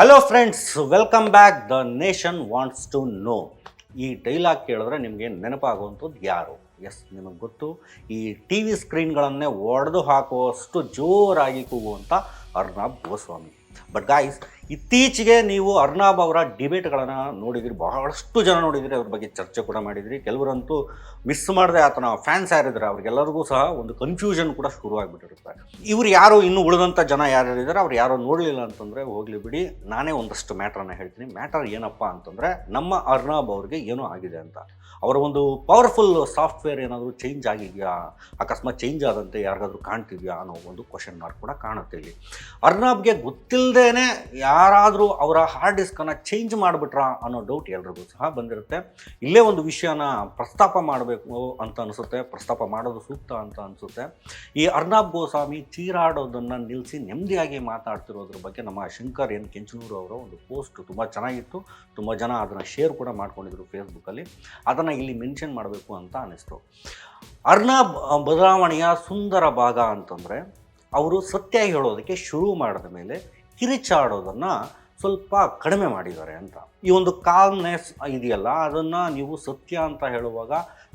Hello friends welcome back the nation wants to know ಈ dialogue ಕೇಳಿದ್ರೆ ನಿಮಗೆ ನೆನಪಾಗುವಂಥದ್ದು ಯಾರು? ಎಸ್ ನಿಮಗೆ ಗೊತ್ತು. ಈ ಟಿ ವಿ ಸ್ಕ್ರೀನ್ಗಳನ್ನೇ ಒಡೆದು ಹಾಕುವಷ್ಟು ಜೋರಾಗಿ ಕೂಗುವಂಥ ಅರ್ನಾಬ್ ಗೋಸ್ವಾಮಿ. ಬಟ್ ಗಾಯ್ಸ್ ಇತ್ತೀಚೆಗೆ ನೀವು ಅರ್ನಾಬ್ ಅವರ ಡಿಬೇಟ್ಗಳನ್ನು ನೋಡಿದಿರಿ, ಬಹಳಷ್ಟು ಜನ ನೋಡಿದಿರಿ ಅವ್ರ ಬಗ್ಗೆ ಚರ್ಚೆ ಕೂಡ ಮಾಡಿದಿರಿ. ಕೆಲವರಂತೂ ಮಿಸ್ ಮಾಡದೆ ಆತನ ಫ್ಯಾನ್ಸ್ ಯಾರಿದ್ದಾರೆ, ಅವ್ರಿಗೆಲ್ಲರಿಗೂ ಸಹ ಒಂದು ಕನ್ಫ್ಯೂಷನ್ ಕೂಡ ಶುರುವಾಗಿಬಿಟ್ಟಿರುತ್ತೆ. ಇವ್ರು ಯಾರು, ಇನ್ನೂ ಉಳಿದಂಥ ಜನ ಯಾರ್ಯಾರಿದ್ದಾರೆ, ಅವ್ರು ಯಾರೋ ನೋಡಲಿಲ್ಲ ಅಂತಂದರೆ ಹೋಗಲಿ ಬಿಡಿ, ನಾನೇ ಒಂದಷ್ಟು ಮ್ಯಾಟ್ರನ್ನ ಹೇಳ್ತೀನಿ. ಮ್ಯಾಟರ್ ಏನಪ್ಪ ಅಂತಂದರೆ, ನಮ್ಮ ಅರ್ನಾಬ್ ಅವ್ರಿಗೆ ಏನೋ ಆಗಿದೆ ಅಂತ. ಅವರ ಒಂದು ಪವರ್ಫುಲ್ ಸಾಫ್ಟ್ವೇರ್ ಏನಾದರೂ ಚೇಂಜ್ ಆಗಿದೆಯಾ, ಅಕಸ್ಮಾತ್ ಚೇಂಜ್ ಆದಂತೆ ಯಾರಿಗಾದ್ರೂ ಕಾಣ್ತಿದೆಯಾ ಅನ್ನೋ ಒಂದು ಕ್ವಶನ್ ಮಾರ್ಕ್ ಕೂಡ ಕಾಣುತ್ತೆ ಇಲ್ಲಿ. ಅರ್ನಾಬ್ಗೆ ಗೊತ್ತಿಲ್ಲದೇನೆ ಯಾರಾದರೂ ಅವರ ಹಾರ್ಡ್ ಡಿಸ್ಕನ್ನು ಚೇಂಜ್ ಮಾಡಿಬಿಟ್ರಾ ಅನ್ನೋ ಡೌಟ್ ಎಲ್ರಿಗೂ ಸಹ ಬಂದಿರುತ್ತೆ. ಇಲ್ಲೇ ಒಂದು ವಿಷಯನ ಪ್ರಸ್ತಾಪ ಮಾಡಬೇಕು ಅಂತ ಅನಿಸುತ್ತೆ, ಪ್ರಸ್ತಾಪ ಮಾಡೋದು ಸೂಕ್ತ ಅಂತ ಅನಿಸುತ್ತೆ. ಈ ಅರ್ನಾಬ್ ಗೋಸ್ವಾಮಿ ಚೀರಾಡೋದನ್ನು ನಿಲ್ಲಿಸಿ ನೆಮ್ಮದಿಯಾಗಿ ಮಾತಾಡ್ತಿರೋದ್ರ ಬಗ್ಗೆ ನಮ್ಮ ಶಂಕರ್ ಎನ್ ಕೆಂಚನೂರು ಅವರ ಒಂದು ಪೋಸ್ಟ್ ತುಂಬ ಚೆನ್ನಾಗಿತ್ತು. ತುಂಬ ಜನ ಅದನ್ನು ಶೇರ್ ಕೂಡ ಮಾಡ್ಕೊಂಡಿದ್ರು ಫೇಸ್ಬುಕ್ಕಲ್ಲಿ ಅದನ್ನು ಇಲ್ಲಿ ಮೆನ್ಷನ್ ಮಾಡಬೇಕು ಅಂತ ಅನ್ನಿಸ್ತು. ಅರ್ನಾಬ್ ಬದಲಾವಣೆಯ ಸುಂದರ ಭಾಗ ಅಂತಂದರೆ, ಅವರು ಸತ್ಯ ಹೇಳೋದಕ್ಕೆ ಶುರು ಮಾಡಿದ ಮೇಲೆ ಕಿರಿಚಾಡೋದನ್ನು ಸ್ವಲ್ಪ ಕಡಿಮೆ ಮಾಡಿದ್ದಾರೆ ಅಂತ. ಈ ಒಂದು ಕಾಲ್ನೆಸ್ ಇದೆಯಲ್ಲ, ಅದನ್ನು ನೀವು ಸತ್ಯ ಅಂತ ಹೇಳುವಾಗ,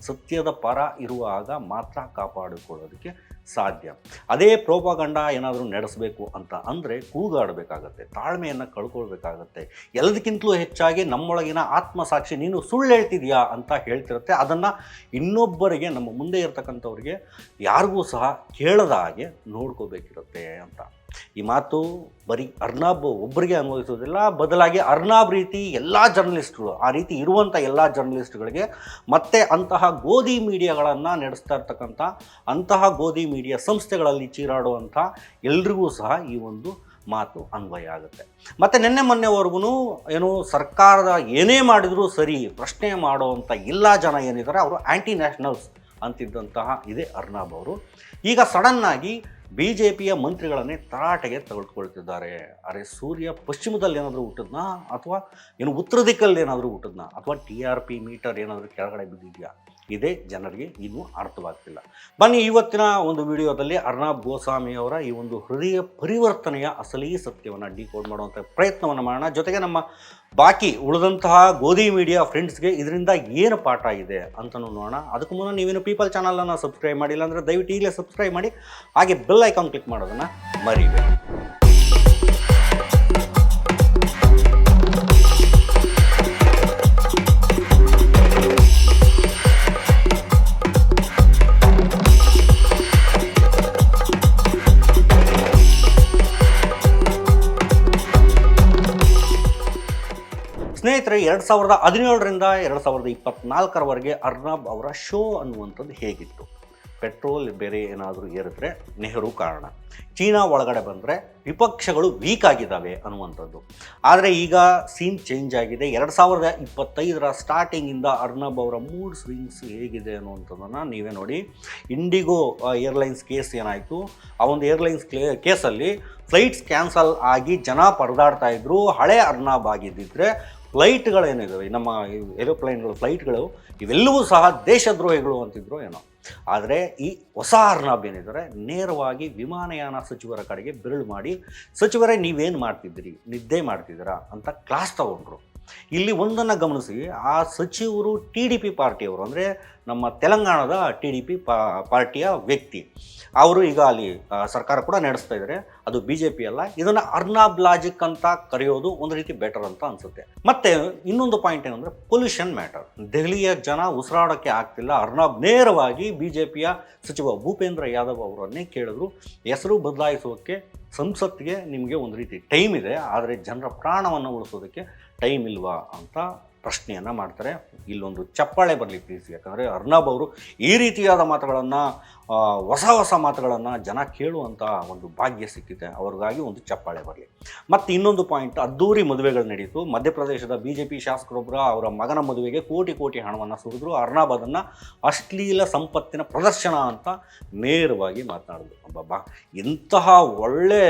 ಸತ್ಯದ ಪರ ಇರುವಾಗ ಮಾತ್ರ ಕಾಪಾಡಿಕೊಳ್ಳೋದಕ್ಕೆ ಸಾಧ್ಯ. ಅದೇ ಪ್ರೋಪಗಂಡ ಏನಾದರೂ ನಡೆಸಬೇಕು ಅಂತ ಅಂದರೆ ಕೂಗಾಡಬೇಕಾಗತ್ತೆ, ತಾಳ್ಮೆಯನ್ನು ಕಳ್ಕೊಳ್ಬೇಕಾಗತ್ತೆ. ಎಲ್ಲದಕ್ಕಿಂತಲೂ ಹೆಚ್ಚಾಗಿ ನಮ್ಮೊಳಗಿನ ಆತ್ಮಸಾಕ್ಷಿ, ನೀನು ಸುಳ್ಳು ಹೇಳ್ತಿದ್ಯಾ ಅಂತ ಹೇಳ್ತಿರುತ್ತೆ. ಅದನ್ನು ಇನ್ನೊಬ್ಬರಿಗೆ, ನಮ್ಮ ಮುಂದೆ ಇರತಕ್ಕಂಥವ್ರಿಗೆ ಯಾರಿಗೂ ಸಹ ಕೇಳದ ಹಾಗೆ ನೋಡ್ಕೋಬೇಕಿರುತ್ತೆ ಅಂತ. ಈ ಮಾತು ಬರೀ ಅರ್ನಾಬ್ ಒಬ್ಬರಿಗೆ ಅನ್ವಯಿಸೋದಿಲ್ಲ, ಬದಲಾಗಿ ಅರ್ನಾಬ್ ರೀತಿ ಎಲ್ಲ ಜರ್ನಲಿಸ್ಟ್ಗಳು ಆ ರೀತಿ ಇರುವಂಥ ಎಲ್ಲ ಜರ್ನಲಿಸ್ಟ್ಗಳಿಗೆ ಮತ್ತೆ ಅಂತಹ ಗೋಧಿ ಮೀಡಿಯಾಗಳನ್ನು ನಡೆಸ್ತಾ ಇರ್ತಕ್ಕಂಥ, ಅಂತಹ ಗೋಧಿ ಮೀಡಿಯಾ ಸಂಸ್ಥೆಗಳಲ್ಲಿ ಚೀರಾಡುವಂಥ ಎಲ್ರಿಗೂ ಸಹ ಈ ಒಂದು ಮಾತು ಅನ್ವಯ ಆಗುತ್ತೆ. ಮತ್ತು ನಿನ್ನೆ ಮೊನ್ನೆವರೆಗೂ ಏನು ಸರ್ಕಾರದ ಏನೇ ಮಾಡಿದರೂ ಸರಿ, ಪ್ರಶ್ನೆ ಮಾಡುವಂಥ ಎಲ್ಲ ಜನ ಏನಿದ್ದಾರೆ, ಅವರು ಆ್ಯಂಟಿ ನ್ಯಾಷನಲ್ಸ್ ಅಂತಿದ್ದಂತಹ ಇದೇ ಅರ್ನಾಬ್ ಅವರು. ಈಗ ಸಡನ್ನಾಗಿ ಬಿ ಜೆ ಪಿಯ ಮಂತ್ರಿಗಳನ್ನೇ ತರಾಟೆಗೆ ತೆಗೆದುಕೊಳ್ತಿದ್ದಾರೆ ಅರೆ ಸೂರ್ಯ, ಪಶ್ಚಿಮದಲ್ಲಿ ಏನಾದರೂ ಹುಟ್ಟಿದ್ನಾ? ಅಥವಾ ಏನು ಉತ್ತರ ದಿಕ್ಕಲ್ಲಿ ಏನಾದರೂ ಹುಟ್ಟಿದ್ನಾ? ಅಥವಾ ಟಿ ಆರ್ ಪಿ ಮೀಟರ್ ಏನಾದರೂ ಕೆಳಗಡೆ ಬಿದ್ದಿದೆಯಾ? ಇದೇ, ಜನರಿಗೆ ಇನ್ನೂ ಅರ್ಥವಾಗ್ತಿಲ್ಲ. ಬನ್ನಿ, ಇವತ್ತಿನ ಒಂದು ವಿಡಿಯೋದಲ್ಲಿ ಅರ್ನಾಬ್ ಗೋಸ್ವಾಮಿ ಅವರ ಈ ಒಂದು ಹೃದಯ ಪರಿವರ್ತನೆಯ ಅಸಲಿ ಸತ್ಯವನ್ನು ಡಿಕೋಡ್ ಮಾಡುವಂಥ ಪ್ರಯತ್ನವನ್ನು ಮಾಡೋಣ. ಜೊತೆಗೆ ನಮ್ಮ ಬಾಕಿ ಉಳಿದಂತಹ ಗೋಧಿ ಮೀಡಿಯಾ ಫ್ರೆಂಡ್ಸ್ಗೆ ಇದರಿಂದ ಏನು ಪಾಠ ಇದೆ ಅಂತಲೂ ನೋಡೋಣ. ಅದಕ್ಕೂ ಮುನ್ನ ನೀವೇನು ಪೀಪಲ್ ಚಾನಲನ್ನು ಸಬ್ಸ್ಕ್ರೈಬ್ ಮಾಡಿಲ್ಲ ಅಂದರೆ ದಯವಿಟ್ಟು ಈಗಲೇ ಸಬ್ಸ್ಕ್ರೈಬ್ ಮಾಡಿ. ಹಾಗೆ ಬೆಲ್ ಐಕಾನ್ ಕ್ಲಿಕ್ ಮಾಡೋದನ್ನು ಮರಿಬೇಡಿ. ಸ್ನೇಹಿತರೆ ಎರಡು ಸಾವಿರದ ಹದಿನೇಳರಿಂದ ಎರಡು ಸಾವಿರದ ಇಪ್ಪತ್ನಾಲ್ಕರವರೆಗೆ ಅರ್ನಬ್ ಅವರ ಶೋ ಅನ್ನುವಂಥದ್ದು ಹೇಗಿತ್ತು? ಪೆಟ್ರೋಲ್ ಬೇರೆ ಏನಾದರೂ ಏರಿದ್ರೆ ನೆಹರು ಕಾರಣ. ಚೀನಾ ಒಳಗಡೆ ಬಂದರೆ ವಿಪಕ್ಷಗಳು ವೀಕ್ ಆಗಿದ್ದಾವೆ ಅನ್ನುವಂಥದ್ದು. ಆದರೆ ಈಗ ಸೀನ್ ಚೇಂಜ್ ಆಗಿದೆ. ಎರಡು ಸಾವಿರದ ಇಪ್ಪತ್ತೈದರ ಸ್ಟಾರ್ಟಿಂಗಿಂದ ಅರ್ನಬ್ ಅವರ ಮೂಡ್ ಸ್ವಿಂಗ್ಸ್ ಹೇಗಿದೆ ಅನ್ನುವಂಥದ್ದನ್ನು ನೀವೇ ನೋಡಿ. ಇಂಡಿಗೋ ಏರ್ಲೈನ್ಸ್ ಕೇಸ್ ಏನಾಯಿತು? ಆ ಒಂದು ಏರ್ಲೈನ್ಸ್ ಕೇಸಲ್ಲಿ ಫ್ಲೈಟ್ಸ್ ಕ್ಯಾನ್ಸಲ್ ಆಗಿ ಜನ ಪರದಾಡ್ತಾ ಇದ್ರು. ಹಳೆ ಅರ್ನಬ್ ಆಗಿದ್ದಿದ್ರೆ ಫ್ಲೈಟ್ಗಳೇನಿದಾವೆ ನಮ್ಮ ಏರೋಪ್ಲೈನ್ಗಳು, ಫ್ಲೈಟ್ಗಳು, ಇವೆಲ್ಲವೂ ಸಹ ದೇಶದ್ರೋಹಿಗಳು ಅಂತಿದ್ರು ಏನೋ. ಆದರೆ ಈ ಹೊಸ ಅರ್ನಾಬ್ ಏನಿದ್ದಾರೆ ನೇರವಾಗಿ ವಿಮಾನಯಾನ ಸಚಿವರ ಕಡೆಗೆ ಬೆರಳು ಮಾಡಿ, ಸಚಿವರೇ, ನೀವೇನು ಮಾಡ್ತಿದ್ದೀರಿ? ನಿದ್ದೆ ಮಾಡ್ತಿದ್ದೀರಾ? ಅಂತ ಕ್ಲಾಸ್ ತಗೊಂಡ್ರು. ಇಲ್ಲಿ ಒಂದನ್ನು ಗಮನಿಸಿ, ಆ ಸಚಿವರು ಟಿ ಡಿ ಪಿ ಪಾರ್ಟಿಯವರು, ಅಂದರೆ ನಮ್ಮ ತೆಲಂಗಾಣದ ಟಿ ಡಿ ಪಿ ಪಾರ್ಟಿಯ ವ್ಯಕ್ತಿ. ಅವರು ಈಗ ಅಲ್ಲಿ ಸರ್ಕಾರ ಕೂಡ ನಡೆಸ್ತಾ ಇದ್ದಾರೆ ಅದು ಬಿ ಜೆ ಪಿ ಅಲ್ಲ. ಇದನ್ನು ಅರ್ನಾಬ್ ಲಾಜಿಕ್ ಅಂತ ಕರೆಯೋದು ಒಂದು ರೀತಿ ಬೆಟರ್ ಅಂತ ಅನಿಸುತ್ತೆ. ಮತ್ತೆ ಇನ್ನೊಂದು ಪಾಯಿಂಟ್ ಏನಂದರೆ ಪೊಲ್ಯೂಷನ್ ಮ್ಯಾಟರ್ ದೆಹಲಿಯ ಜನ ಉಸಿರಾಡೋಕ್ಕೆ ಆಗ್ತಿಲ್ಲ. ಅರ್ನಾಬ್ ನೇರವಾಗಿ ಬಿ ಜೆ ಪಿಯ ಸಚಿವ ಭೂಪೇಂದ್ರ ಯಾದವ್ ಅವರನ್ನೇ ಕೇಳಿದ್ರು. ಹೆಸರು ಬದಲಾಯಿಸೋಕ್ಕೆ ಸಂಸತ್ತಿಗೆ ನಿಮಗೆ ಒಂದು ರೀತಿ ಟೈಮ್ ಇದೆ. ಆದರೆ ಜನರ ಪ್ರಾಣವನ್ನು ಉಳಿಸೋದಕ್ಕೆ ಟೈಮ್ ಇಲ್ವಾ ಅಂತ ಪ್ರಶ್ನೆಯನ್ನು ಮಾಡ್ತಾರೆ. ಇಲ್ಲೊಂದು ಚಪ್ಪಾಳೆ ಬರಲಿ ಪ್ಲೀಸ್ ಯಾಕಂದರೆ ಅರ್ನಬ್ ಅವರು ಈ ರೀತಿಯಾದ ಮಾತುಗಳನ್ನು ಹೊಸ ಹೊಸ ಮಾತುಗಳನ್ನು ಜನ ಕೇಳುವಂಥ ಒಂದು ಭಾಗ್ಯ ಸಿಕ್ಕಿದೆ. ಅವ್ರಿಗಾಗಿ ಒಂದು ಚಪ್ಪಾಳೆ ಬರಲಿ. ಮತ್ತು ಇನ್ನೊಂದು ಪಾಯಿಂಟ್ ಅದ್ದೂರಿ ಮದುವೆಗಳು ನಡೀತು. ಮಧ್ಯಪ್ರದೇಶದ ಬಿ ಜೆ ಪಿ ಶಾಸಕರೊಬ್ಬರು ಅವರ ಮಗನ ಮದುವೆಗೆ ಕೋಟಿ ಕೋಟಿ ಹಣವನ್ನು ಸುರಿದ್ರು. ಅರ್ನಾಬ್ ಅದನ್ನು ಅಶ್ಲೀಲ ಸಂಪತ್ತಿನ ಪ್ರದರ್ಶನ ಅಂತ ನೇರವಾಗಿ ಮಾತನಾಡಿದ್ರು. ಅಬ್ಬಬ್ಬಾ, ಇಂತಹ ಒಳ್ಳೆ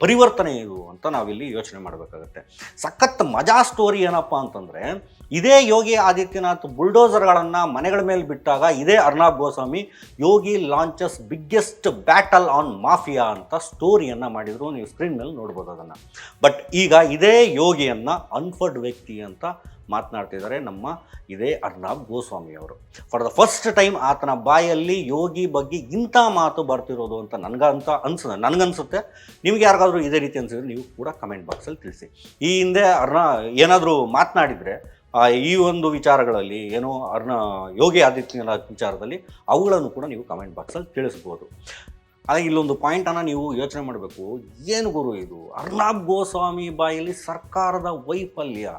ಪರಿವರ್ತನೆ ಇದು ಅಂತ ನಾವಿಲ್ಲಿ ಯೋಚನೆ ಮಾಡಬೇಕಾಗತ್ತೆ. ಸಖತ್ ಮಜಾ ಸ್ಟೋರಿ ಏನಪ್ಪ ಅಂತಂದರೆ, ಇದೇ ಯೋಗಿ ಆದಿತ್ಯನಾಥ್ ಬುಲ್ಡೋಸರ್ಗಳನ್ನು ಮನೆಗಳ ಮೇಲೆ ಬಿಟ್ಟಾಗ ಇದೇ Arnab Goswami Yogi launches biggest battle on mafia ಅಂತ ಸ್ಟೋರಿಯನ್ನು ಮಾಡಿದ್ರು. ನೀವು ಸ್ಕ್ರೀನ್ ಮೇಲೆ ನೋಡ್ಬೋದು ಅದನ್ನು. ಬಟ್ ಈಗ ಇದೇ ಯೋಗಿಯನ್ನು ಅನ್ಫರ್ಡ್ ವ್ಯಕ್ತಿ ಅಂತ ಮಾತನಾಡ್ತಿದ್ದಾರೆ ನಮ್ಮ ಇದೇ ಅರ್ನಾಬ್ ಗೋಸ್ವಾಮಿ ಅವರು. ಫಾರ್ ದ ಫಸ್ಟ್ ಟೈಮ್ ಆತನ ಬಾಯಲ್ಲಿ ಯೋಗಿ ಬಗ್ಗೆ ಇಂಥ ಮಾತು ಬರ್ತಿರೋದು ಅಂತ ನನಗಂತ ಅನ್ಸ ನನಗನ್ಸುತ್ತೆ. ನಿಮ್ಗೆ ಯಾರಿಗಾದರೂ ಇದೇ ರೀತಿ ಅನಿಸಿದ್ರೆ ನೀವು ಕೂಡ ಕಮೆಂಟ್ ಬಾಕ್ಸಲ್ಲಿ ತಿಳಿಸಿ. ಈ ಹಿಂದೆ ಅರ್ನಾ ಏನಾದರೂ ಮಾತನಾಡಿದರೆ ಈ ಒಂದು ವಿಚಾರಗಳಲ್ಲಿ ಏನೋ ಅರ್ನ ಯೋಗಿ ಆದಿತ್ಯನಾಥ್ ವಿಚಾರದಲ್ಲಿ ಅವುಗಳನ್ನು ಕೂಡ ನೀವು ಕಮೆಂಟ್ ಬಾಕ್ಸಲ್ಲಿ ತಿಳಿಸ್ಬೋದು ಆದರೆ ಇಲ್ಲೊಂದು ಪಾಯಿಂಟನ್ನು ನೀವು ಯೋಚನೆ ಮಾಡಬೇಕು. ಏನು ಗುರು ಇದು? ಅರ್ನಾಬ್ ಗೋಸ್ವಾಮಿ ಬಾಯಲ್ಲಿ ಸರ್ಕಾರದ ವೈಫಲ್ಯ,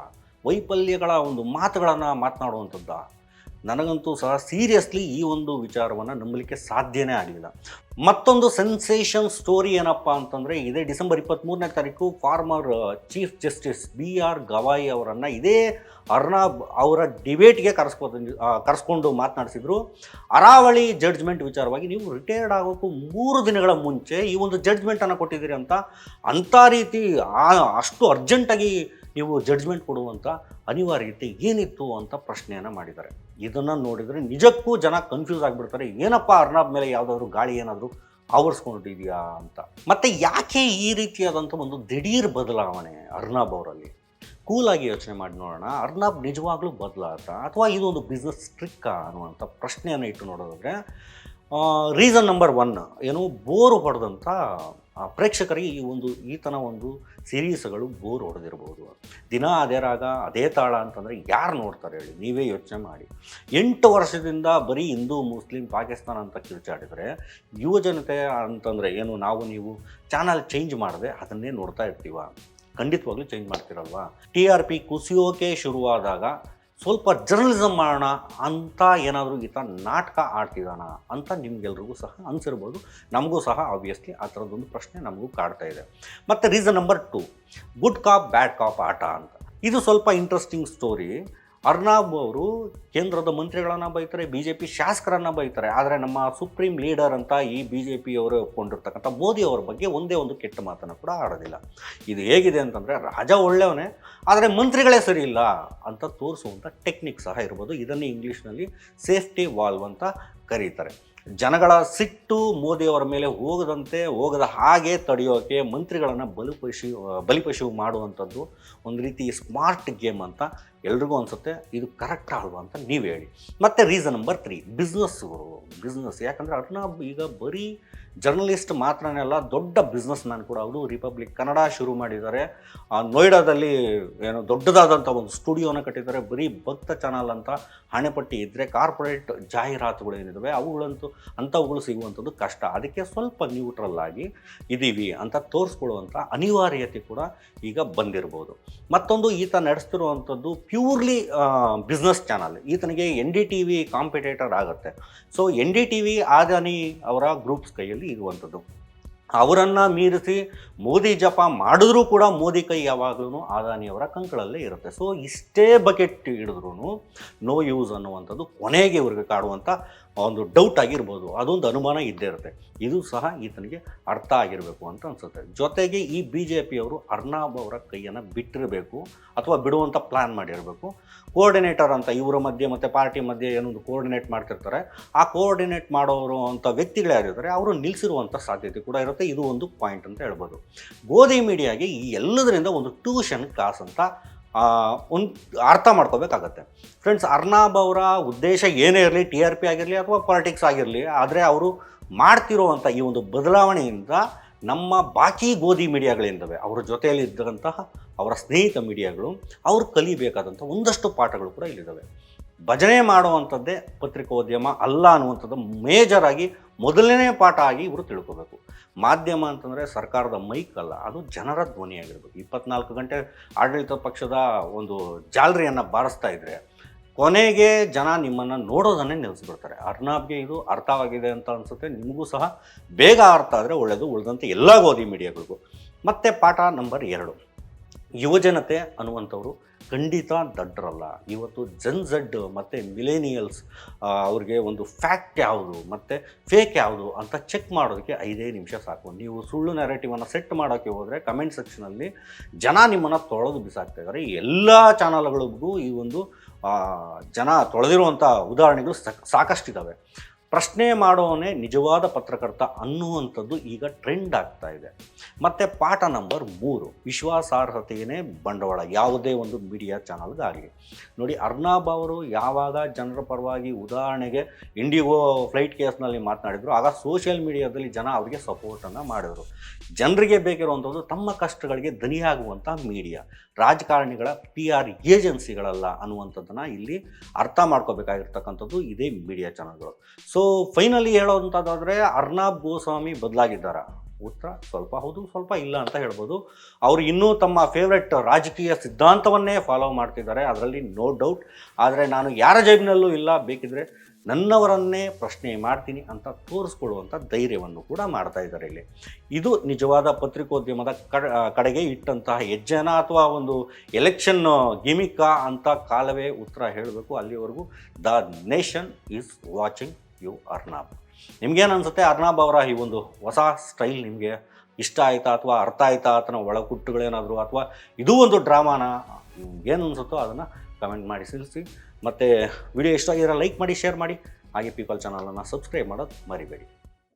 ವೈಫಲ್ಯಗಳ ಒಂದು ಮಾತುಗಳನ್ನು ಮಾತನಾಡುವಂಥದ್ದು? ನನಗಂತೂ ಸಹ ಸೀರಿಯಸ್ಲಿ ಈ ಒಂದು ವಿಚಾರವನ್ನು ನಂಬಲಿಕ್ಕೆ ಸಾಧ್ಯನೇ ಆಗಲಿಲ್ಲ. ಮತ್ತೊಂದು ಸೆನ್ಸೇಷನ್ ಸ್ಟೋರಿ ಏನಪ್ಪ ಅಂತಂದರೆ, ಇದೇ ಡಿಸೆಂಬರ್ ಇಪ್ಪತ್ತ್ಮೂರನೇ ತಾರೀಕು former chief justice B R Gavai ಅವರನ್ನು ಇದೇ ಅರ್ನಾಬ್ ಅವರ ಡಿಬೇಟ್ಗೆ ಕರೆಸ್ಕೊ ಕರೆಸ್ಕೊಂಡು ಮಾತನಾಡಿಸಿದ್ರು. ಅರಾವಳಿ ಜಡ್ಜ್ಮೆಂಟ್ ವಿಚಾರವಾಗಿ ನೀವು ರಿಟೈರ್ಡ್ ಆಗೋಕ್ಕೂ ಮೂರು ದಿನಗಳ ಮುಂಚೆ ಈ ಒಂದು ಜಡ್ಜ್ಮೆಂಟನ್ನು ಕೊಟ್ಟಿದ್ದೀರಿ ಅಂತ ಅಂಥ ರೀತಿ ಅಷ್ಟು ಅರ್ಜೆಂಟಾಗಿ ನೀವು ಜಡ್ಜ್ಮೆಂಟ್ ಕೊಡುವಂಥ ಅನಿವಾರ್ಯತೆ ಏನಿತ್ತು ಅಂತ ಪ್ರಶ್ನೆಯನ್ನು ಮಾಡಿದ್ದಾರೆ. ಇದನ್ನು ನೋಡಿದರೆ ನಿಜಕ್ಕೂ ಜನ ಕನ್ಫ್ಯೂಸ್ ಆಗಿಬಿಡ್ತಾರೆ. ಏನಪ್ಪ ಅರ್ನಾಬ್ ಮೇಲೆ ಯಾವುದಾದ್ರೂ ಗಾಳಿ ಏನಾದರೂ ಆವರಿಸ್ಕೊಂಡಿದೆಯಾ ಅಂತ. ಮತ್ತು ಯಾಕೆ ಈ ರೀತಿಯಾದಂಥ ಒಂದು ದಿಢೀರ್ ಬದಲಾವಣೆ ಅರ್ನಾಬ್ ಅವರಲ್ಲಿ? ಕೂಲಾಗಿ ಯೋಚನೆ ಮಾಡಿ ನೋಡೋಣ. ಅರ್ನಾಬ್ ನಿಜವಾಗ್ಲೂ ಬದಲಾತ ಅಥವಾ ಇದೊಂದು ಬಿಸ್ನೆಸ್ ಟ್ರಿಕ್ಕಾ ಅನ್ನುವಂಥ ಪ್ರಶ್ನೆಯನ್ನು ಇಟ್ಟು ನೋಡೋದಾದರೆ ರೀಸನ್ ನಂಬರ್ ಒನ್ ಏನು ಬೋರ್ ಹೊಡೆದಂಥ ಪ್ರೇಕ್ಷಕರಿಗೆ ಈ ಒಂದು ಈತನ ಒಂದು ಸೀರೀಸ್ಗಳು ಬೋರ್ ಹೊಡೆದಿರ್ಬೋದು. ದಿನ ಅದೇ ರಾಗ, ಅದೇ ತಾಳ ಅಂತಂದರೆ ಯಾರು ನೋಡ್ತಾರೆ ಹೇಳಿ? ನೀವೇ ಯೋಚನೆ ಮಾಡಿ. ಎಂಟು ವರ್ಷದಿಂದ ಬರೀ ಹಿಂದೂ, ಮುಸ್ಲಿಂ, ಪಾಕಿಸ್ತಾನ ಅಂತ ಕಿರುಚಾಡಿದರೆ ಯುವ ಜನತೆ ಅಂತಂದರೆ ಏನು, ನಾವು ನೀವು ಚಾನಲ್ ಚೇಂಜ್ ಮಾಡದೆ ಅದನ್ನೇ ನೋಡ್ತಾ ಇರ್ತೀವ? ಖಂಡಿತವಾಗ್ಲೂ ಚೇಂಜ್ ಮಾಡ್ತಿರಲ್ವಾ? ಟಿ ಆರ್ ಪಿ ಕುಸಿಯೋಕೆ ಶುರುವಾದಾಗ ಸ್ವಲ್ಪ ಜರ್ನಲಿಸಮ್ ಮಾಡೋಣ ಅಂತ ಏನಾದರೂ ಈತ ನಾಟಕ ಆಡ್ತಿದ್ದಾನ ಅಂತ ನಿಮ್ಗೆಲ್ರಿಗೂ ಸಹ ಅನಿಸಿರ್ಬೋದು. ನಮಗೂ ಸಹ ಆಬ್ವಿಯಸ್ಲಿ ಆ ಥರದ್ದೊಂದು ಪ್ರಶ್ನೆ ನಮಗೂ ಕಾಡ್ತಾ ಇದೆ. ಮತ್ತು reason number two good cop bad cop ಆಟ ಅಂತ. ಇದು ಸ್ವಲ್ಪ ಇಂಟ್ರೆಸ್ಟಿಂಗ್ ಸ್ಟೋರಿ ಅರ್ನಾಬ್ ಅವರು ಕೇಂದ್ರದ ಮಂತ್ರಿಗಳನ್ನು ಬೈತಾರೆ ಬಿ ಜೆ ಪಿ ಶಾಸಕರನ್ನು ಬೈತಾರೆ. ಆದರೆ ನಮ್ಮ ಸುಪ್ರೀಂ ಲೀಡರ್ ಅಂತ ಈ ಬಿ ಜೆ ಪಿಯವರು ಒಪ್ಕೊಂಡಿರ್ತಕ್ಕಂಥ ಮೋದಿ ಅವರ ಬಗ್ಗೆ ಒಂದೇ ಒಂದು ಕೆಟ್ಟ ಮಾತನ್ನು ಕೂಡ ಆಡೋದಿಲ್ಲ. ಇದು ಹೇಗಿದೆ ಅಂತಂದರೆ ರಾಜ ಒಳ್ಳೆಯವನೇ, ಆದರೆ ಮಂತ್ರಿಗಳೇ ಸರಿ ಇಲ್ಲ ಅಂತ ತೋರಿಸುವಂಥ ಟೆಕ್ನಿಕ್ ಸಹ ಇರ್ಬೋದು. ಇದನ್ನು ಇಂಗ್ಲೀಷ್ನಲ್ಲಿ ಸೇಫ್ಟಿ ವಾಲ್ವ್ ಅಂತ ಕರೀತಾರೆ. ಜನಗಳ ಸಿಟ್ಟು ಮೋದಿಯವರ ಮೇಲೆ ಹೋಗದಂತೆ, ಹೋಗದ ಹಾಗೆ ತಡೆಯೋಕೆ ಮಂತ್ರಿಗಳನ್ನು ಬಲಿಪಶು ಬಲಿಪಶು ಮಾಡುವಂಥದ್ದು ಒಂದು ರೀತಿ ಸ್ಮಾರ್ಟ್ ಗೇಮ್ ಅಂತ ಎಲ್ರಿಗೂ ಅನಿಸುತ್ತೆ, ಇದು ಕರೆಕ್ಟ್ ಅಲ್ವಾ ಅಂತ ನೀವು ಹೇಳಿ. ಮತ್ತು ರೀಸನ್ ನಂಬರ್ ತ್ರೀ ಬಿಸ್ನೆಸ್ಗಳು ಬಿಸ್ನೆಸ್ ಯಾಕಂದರೆ ಅದನ್ನ ಈಗ ಬರೀ ಜರ್ನಲಿಸ್ಟ್ ಮಾತ್ರನೇ ಅಲ್ಲ ದೊಡ್ಡ ಬಿಸ್ನೆಸ್ ಮ್ಯಾನ್ ಕೂಡ ಹೌದು ರಿಪಬ್ಲಿಕ್ ಕನ್ನಡ ಶುರು ಮಾಡಿದ್ದಾರೆ. ಆ, ನೋಯ್ಡಾದಲ್ಲಿ ಏನು ದೊಡ್ಡದಾದಂಥ ಒಂದು ಸ್ಟುಡಿಯೋನ ಕಟ್ಟಿದ್ದಾರೆ. ಬರೀ ಭಕ್ತ ಚಾನಲ್ ಅಂತ ಹಣೆಪಟ್ಟಿ ಇದ್ದರೆ ಕಾರ್ಪೊರೇಟ್ ಜಾಹೀರಾತುಗಳು ಏನಿದ್ದಾವೆ ಅವುಗಳಂತೂ ಅಂಥವುಗಳು ಸಿಗುವಂಥದ್ದು ಕಷ್ಟ. ಅದಕ್ಕೆ ಸ್ವಲ್ಪ ನ್ಯೂಟ್ರಲ್ ಆಗಿ ಇದ್ದೀವಿ ಅಂತ ತೋರಿಸ್ಕೊಳ್ಳುವಂಥ ಅನಿವಾರ್ಯತೆ ಕೂಡ ಈಗ ಬಂದಿರ್ಬೋದು. ಮತ್ತೊಂದು ಈತ ನಡೆಸ್ತಿರುವಂಥದ್ದು ಪ್ಯೂರ್ಲಿ ಬಿಸ್ನೆಸ್ ಚಾನಲ್ ಈತನಿಗೆ N D T V competitor ಆಗುತ್ತೆ. So N D T V Adani ಅವರ ಗ್ರೂಪ್ಸ್ ಕೈಯಲ್ಲಿ ಇರುವಂಥದ್ದು. ಅವರನ್ನು ಮೀರಿಸಿ ಮೋದಿ ಜಪ ಮಾಡಿದ್ರೂ ಕೂಡ ಮೋದಿ ಕೈ ಯಾವಾಗಲೂ ಅದಾನಿಯವರ ಕಂಕಳಲ್ಲೇ ಇರುತ್ತೆ. ಸೊ ಇಷ್ಟೇ ಬಕೆಟ್ ಹಿಡಿದ್ರೂ ನೋ ಯೂಸ್ ಅನ್ನುವಂಥದ್ದು ಕೊನೆಗೆ ಇವ್ರಿಗೆ ಕಾಡುವಂಥ ಒಂದು ಡೌಟ್ ಆಗಿರ್ಬೋದು, ಅದೊಂದು ಅನುಮಾನ ಇದ್ದೇ ಇರುತ್ತೆ. ಇದು ಸಹ ಈತನಿಗೆ ಅರ್ಥ ಆಗಿರಬೇಕು ಅಂತ ಅನಿಸುತ್ತೆ. ಜೊತೆಗೆ ಈ ಬಿ ಜೆ ಪಿಯವರು ಅರ್ನಾಬ್ ಅವರ ಕೈಯನ್ನು ಬಿಟ್ಟಿರಬೇಕು ಅಥವಾ ಬಿಡುವಂಥ ಪ್ಲ್ಯಾನ್ ಮಾಡಿರಬೇಕು. ಕೋಆರ್ಡಿನೇಟರ್ ಅಂತ ಇವರ ಮಧ್ಯೆ ಮತ್ತು ಪಾರ್ಟಿ ಮಧ್ಯೆ ಏನೊಂದು ಕೋಆರ್ಡಿನೇಟ್ ಮಾಡ್ತಿರ್ತಾರೆ. ಆ ಕೋಆರ್ಡಿನೇಟ್ ಮಾಡೋರು ಅಂತ ವ್ಯಕ್ತಿಗಳು ಯಾರಿದ್ದಾರೆ ಅವರು ನಿಲ್ಲಿಸಿರುವಂಥ ಸಾಧ್ಯತೆ ಕೂಡ ಇರುತ್ತೆ. ಇದು ಒಂದು ಪಾಯಿಂಟ್ ಅಂತ ಹೇಳ್ಬೋದು. ಗೋಧಿ ಮೀಡಿಯಾಗೆ ಈ ಎಲ್ಲದರಿಂದ ಒಂದು ಟ್ಯೂಷನ್ ಕ್ಲಾಸ್ ಅಂತ ಒಂದು ಅರ್ಥ ಮಾಡ್ಕೋಬೇಕಾಗತ್ತೆ. ಫ್ರೆಂಡ್ಸ್ ಅರ್ನಾಬ್ ಅವರ ಉದ್ದೇಶ ಏನೇ ಇರಲಿ ಟಿ ಆರ್ ಪಿ ಆಗಿರಲಿ ಅಥವಾ ಪಾಲಿಟಿಕ್ಸ್ ಆಗಿರಲಿ, ಆದರೆ ಅವರು ಮಾಡ್ತಿರುವಂಥ ಈ ಒಂದು ಬದಲಾವಣೆಯಿಂದ ನಮ್ಮ ಬಾಕಿ ಗೋಧಿ ಮೀಡಿಯಾಗಳಿಂದವೆ ಅವರ ಜೊತೆಯಲ್ಲಿ ಇದ್ದಂತಹ ಅವರ ಸ್ನೇಹಿತ ಮೀಡಿಯಾಗಳು ಅವ್ರು ಕಲಿಬೇಕಾದಂಥ ಒಂದಷ್ಟು ಪಾಠಗಳು ಕೂಡ ಇಲ್ಲಿದ್ದಾವೆ ಭಜನೆ ಮಾಡುವಂಥದ್ದೇ ಪತ್ರಿಕೋದ್ಯಮ ಅಲ್ಲ ಅನ್ನುವಂಥದ್ದು ಮೇಜರ್ ಆಗಿ ಮೊದಲನೇ ಪಾಠ ಆಗಿ ಇವರು ತಿಳ್ಕೋಬೇಕು. ಮಾಧ್ಯಮ ಅಂತಂದರೆ ಸರ್ಕಾರದ ಮೈಕ್ ಅಲ್ಲ, ಅದು ಜನರ ಧ್ವನಿಯಾಗಿರ್ಬೇಕು ಇಪ್ಪತ್ನಾಲ್ಕು ಗಂಟೆ ಆಡಳಿತ ಪಕ್ಷದ ಒಂದು ಜಾಲರಿಯನ್ನು ಬಾರಿಸ್ತಾ ಇದ್ದರೆ ಕೊನೆಗೆ ಜನ ನಿಮ್ಮನ್ನು ನೋಡೋದನ್ನೇ ನಿಲ್ಲಿಸ್ಬಿಡ್ತಾರೆ ಅರ್ನಾಬ್ಗೆ ಇದು ಅರ್ಥವಾಗಿದೆ ಅಂತ ಅನಿಸುತ್ತೆ. ನಿಮಗೂ ಸಹ ಬೇಗ ಅರ್ಥ ಆದರೆ ಒಳ್ಳೆಯದು ಉಳಿದಂತೆ ಎಲ್ಲ ಗೋಧಿ ಮೀಡಿಯಾಗಳಿಗೂ. ಮತ್ತು ಪಾಠ ನಂಬರ್ ಎರಡು. ಯುವಜನತೆ ಅನ್ನುವಂಥವ್ರು ಖಂಡಿತ ದಡ್ಡರಲ್ಲ ಇವತ್ತು ಜನ್ ಝಡ್ ಮತ್ತು ಮಿಲೇನಿಯಲ್ಸ್ ಅವ್ರಿಗೆ ಒಂದು ಫ್ಯಾಕ್ಟ್ ಯಾವುದು ಮತ್ತು ಫೇಕ್ ಯಾವುದು ಅಂತ ಚೆಕ್ ಮಾಡೋದಕ್ಕೆ ಐದೇ ನಿಮಿಷ ಸಾಕು. ನೀವು ಸುಳ್ಳು ನ್ಯಾರೇಟಿವನ್ನು ಸೆಟ್ ಮಾಡೋಕ್ಕೆ ಹೋದರೆ ಕಮೆಂಟ್ ಸೆಕ್ಷನಲ್ಲಿ ಜನ ನಿಮ್ಮನ್ನು ತೊಳೆದು ಬಿಸಾಕ್ತಾ ಇದ್ದಾರೆ ಎಲ್ಲ ಚಾನಲ್ಗಳಿಗೂ ಈ ಒಂದು ಜನ ತೊಳೆದಿರುವಂಥ ಉದಾಹರಣೆಗಳು ಸಾಕ್- ಸಾಕಷ್ಟಿದ್ದಾವೆ ಪ್ರಶ್ನೆ ಮಾಡೋನೇ ನಿಜವಾದ ಪತ್ರಕರ್ತ ಅನ್ನುವಂಥದ್ದು ಈಗ ಟ್ರೆಂಡ್ ಆಗ್ತಾ ಇದೆ. ಮತ್ತು ಪಾಠ ನಂಬರ್ ಮೂರು, ವಿಶ್ವಾಸಾರ್ಹತೆಯೇ ಬಂಡವಾಳ, ಯಾವುದೇ ಒಂದು ಮೀಡಿಯಾ ಚಾನಲ್ಗಾಗಲಿ ನೋಡಿ, ಅರ್ನಾಬ್ ಅವರು ಯಾವಾಗ ಜನರ ಪರವಾಗಿ ಉದಾಹರಣೆಗೆ ಇಂಡಿಗೋ ಫ್ಲೈಟ್ ಕೇಸ್ನಲ್ಲಿ ಮಾತನಾಡಿದ್ರು, ಆಗ ಸೋಷಿಯಲ್ ಮೀಡಿಯಾದಲ್ಲಿ ಜನ ಅವರಿಗೆ ಸಪೋರ್ಟನ್ನು ಮಾಡಿದರು. ಜನರಿಗೆ ಬೇಕಿರುವಂಥದ್ದು ತಮ್ಮ ಕಷ್ಟಗಳಿಗೆ ದನಿಯಾಗುವಂಥ ಮೀಡಿಯಾ ರಾಜಕಾರಣಿಗಳ ಪಿ ಆರ್ ಏಜೆನ್ಸಿಗಳಲ್ಲ ಅನ್ನುವಂಥದ್ದನ್ನು ಇಲ್ಲಿ ಅರ್ಥ ಮಾಡ್ಕೋಬೇಕಾಗಿರ್ತಕ್ಕಂಥದ್ದು ಇದೇ ಮೀಡಿಯಾ ಚಾನಲ್ಗಳು ಸೊ ಫೈನಲಿ ಹೇಳೋವಂಥದ್ದಾದರೆ ಅರ್ನಾಬ್ ಗೋಸ್ವಾಮಿ ಬದಲಾಗಿದ್ದಾರೆ. ಉತ್ತರ ಸ್ವಲ್ಪ ಹೌದು, ಸ್ವಲ್ಪ ಇಲ್ಲ ಅಂತ ಹೇಳ್ಬೋದು. ಅವರು ಇನ್ನೂ ತಮ್ಮ ಫೇವ್ರೆಟ್ ರಾಜಕೀಯ ಸಿದ್ಧಾಂತವನ್ನೇ ಫಾಲೋ ಮಾಡ್ತಿದ್ದಾರೆ. ಅದರಲ್ಲಿ ನೋ ಡೌಟ್ ಆದರೆ ನಾನು ಯಾರ ಜೈಬಿನಲ್ಲೂ ಇಲ್ಲ. ಬೇಕಿದ್ರೆ ನನ್ನವರನ್ನೇ ಪ್ರಶ್ನೆ ಮಾಡ್ತೀನಿ ಅಂತ ತೋರಿಸ್ಕೊಳ್ಳುವಂಥ ಧೈರ್ಯವನ್ನು ಕೂಡ ಮಾಡ್ತಾ ಇದ್ದಾರೆ ಇಲ್ಲಿ. ಇದು ನಿಜವಾದ ಪತ್ರಿಕೋದ್ಯಮದ ಕಡ, ಕಡೆಗೆ ಇಟ್ಟಂತಹ ಹೆಜ್ಜೆನ ಅಥವಾ ಒಂದು ಎಲೆಕ್ಷನ್ ಗಿಮಿಕ ಅಂತ ಕಾಲವೇ ಉತ್ತರ ಹೇಳಬೇಕು. ಅಲ್ಲಿವರೆಗೂ the nation is watching. You Arnab. ನಿಮ್ಗೇನು ಅನಿಸುತ್ತೆ ಅರ್ನಾಬ್ ಅವರ ಈ ಒಂದು ಹೊಸ ಸ್ಟೈಲ್ ನಿಮಗೆ ಇಷ್ಟ ಆಯ್ತಾ ಅಥವಾ ಅರ್ಥ ಆಯ್ತಾ? ಆತನ ಒಳಕುಟ್ಟುಗಳೇನಾದರೂ ಅಥವಾ ಇದು ಒಂದು ಡ್ರಾಮಾನ? ಏನು ಅನಿಸುತ್ತೋ ಅದನ್ನು ಕಮೆಂಟ್ ಮಾಡಿ ತಿಳಿಸಿ. ಮತ್ತು ವಿಡಿಯೋ ಇಷ್ಟ ಆಗಿದ್ರೆ ಲೈಕ್ ಮಾಡಿ, ಶೇರ್ ಮಾಡಿ. ಹಾಗೆ ಪೀಪಲ್ ಚಾನಲನ್ನು ಸಬ್ಸ್ಕ್ರೈಬ್ ಮಾಡೋದು ಮರಿಬೇಡಿ.